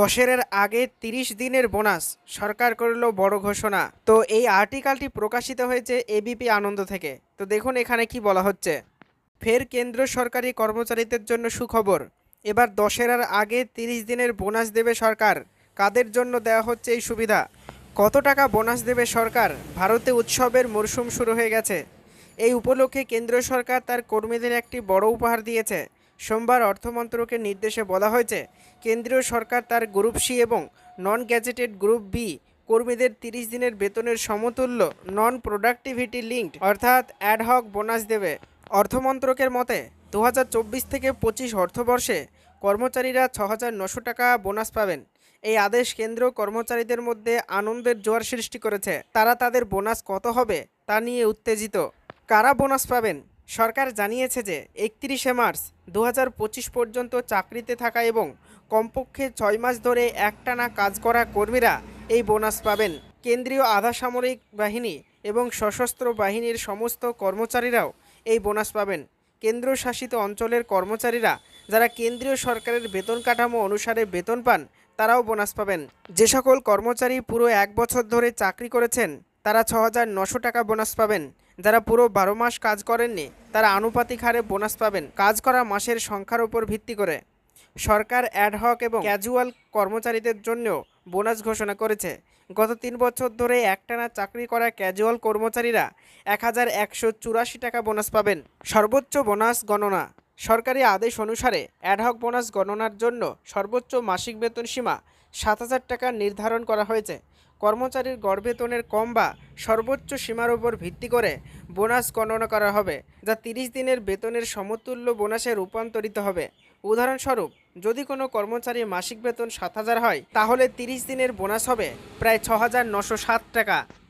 দশের আগে তিরিশ দিনের বোনাস, সরকার করল বড় ঘোষণা। তো এই আর্টিকেলটি প্রকাশিত হয়েছে এবিপি আনন্দ থেকে। তো দেখুন এখানে কি বলা হচ্ছে। ফের কেন্দ্র সরকারি কর্মচারীদের জন্য সুখবর। এবার দশেরার আগে তিরিশ দিনের বোনাস দেবে সরকার। কাদের জন্য দেওয়া হচ্ছে এই সুবিধা? কত টাকা বোনাস দেবে সরকার? ভারতে উৎসবের মরশুম শুরু হয়ে গেছে। এই উপলক্ষে কেন্দ্র সরকার তার কর্মীদের একটি বড় উপহার দিয়েছে। সোমবার অর্থমন্ত্রকের নির্দেশে বলা হয়েছে, কেন্দ্রীয় সরকার তার গ্রুপ সি এবং নন গ্যাজেটেড গ্রুপ বি কর্মীদের তিরিশ দিনের বেতনের সমতুল্য নন প্রোডাক্টিভিটি লিঙ্কড অর্থাৎ অ্যাডহক বোনাস দেবে। অর্থমন্ত্রকের মতে দু হাজার চব্বিশ থেকে পঁচিশ অর্থবর্ষে কর্মচারীরা ছ টাকা বোনাস পাবেন। এই আদেশ কেন্দ্র কর্মচারীদের মধ্যে আনন্দের জোয়ার সৃষ্টি করেছে। তারা তাদের বোনাস কত হবে তা নিয়ে উত্তেজিত। কারা বোনাস পাবেন? সরকার জানিয়েছে যে একত্রিশে মার্চ দু হাজার পঁচিশ পর্যন্ত চাকরিতে থাকা এবং কমপক্ষে ছয় মাস ধরে একটানা কাজ করা কর্মীরা এই বোনাস পাবেন। কেন্দ্রীয় আধা সামরিক বাহিনী এবং সশস্ত্র বাহিনীর সমস্ত কর্মচারীরাও এই বোনাস পাবেন। কেন্দ্রশাসিত অঞ্চলের কর্মচারীরা যারা কেন্দ্রীয় সরকারের বেতন কাঠামো অনুসারে বেতন পান, তারাও বোনাস পাবেন। যে সকল কর্মচারী পুরো এক বছর ধরে চাকরি করেছেন, তারা ছ টাকা বোনাস পাবেন। যারা পুরো বারো মাস কাজ করেননি, তারা আনুপাতিক হারে বোনাস পাবেন। কাজ করা মাসের সংখ্যার উপর ভিত্তি করে সরকার অ্যাডহক এবং ক্যাজুয়াল কর্মচারীদের জন্য বোনাস ঘোষণা করেছে। গত তিন বছর ধরে একটানা চাকরি করা ক্যাজুয়াল কর্মচারীরা এক হাজার একশো চুরাশি টাকা বোনাস পাবেন। সর্বোচ্চ বোনাস গণনা। সরকারি আদেশ অনুসারে অ্যাডহক বোনাস গণনার জন্য সর্বোচ্চ মাসিক বেতন সীমা সাত হাজার টাকা নির্ধারণ করা হয়েছে। কর্মচারীর গড় বেতনের কম বা সর্বোচ্চ সীমার উপর ভিত্তি করে বোনাস গণনা করা হবে, যা তিরিশ দিনের বেতনের সমতুল্য বোনাসে রূপান্তরিত হবে। উদাহরণস্বরূপ, যদি কোনো কর্মচারী মাসিক বেতন সাত হাজার হয়, তাহলে তিরিশ দিনের বোনাস হবে প্রায় ছ হাজার নশো সাত টাকা।